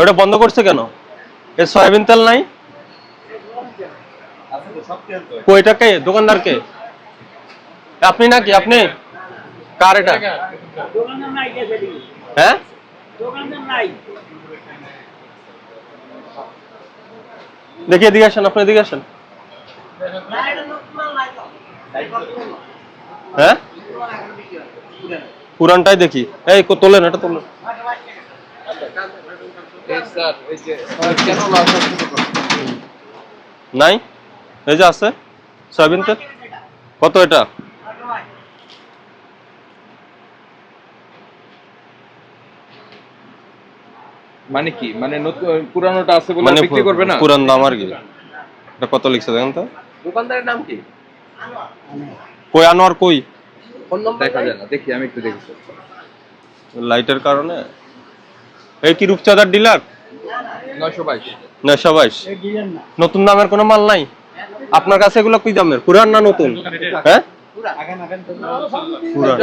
ওটা বন্ধ করছে কেন? এ সয়াবিন তেল নাই? কয়টা কে? দোকানদার কে? আপনি নাকি? আপনি? কার এটা? হ্যাঁ? দেখি, এদিকে আসেন, আপনি এদিকে আসেন। হ্যাঁ? পুরানটাই দেখি। এই তোলেন, এটা তোলেন। নাই? এই যে আছে সয়াবিন তেল কত এটা? মানে কি? মানে নতুন পুরানোটা আছে বলে মানে বিক্রি করবে না? পুরান দাম আর কি। এটা কত লিখছে দেখেন তো? দোকানদারের নাম কি? কই আনোয়ার কই? ফোন নম্বর দেখা যায় না দেখি আমি একটু দেখি। লাইটের কারণে? এই কি রূপচাঁদার ডিলার? নয়শো বাইশ। নতুন দামের কোনো মাল নাই? আপনার কাছে এগুলো কি দামের? পুরান না নতুন? হ্যাঁ? পুরান।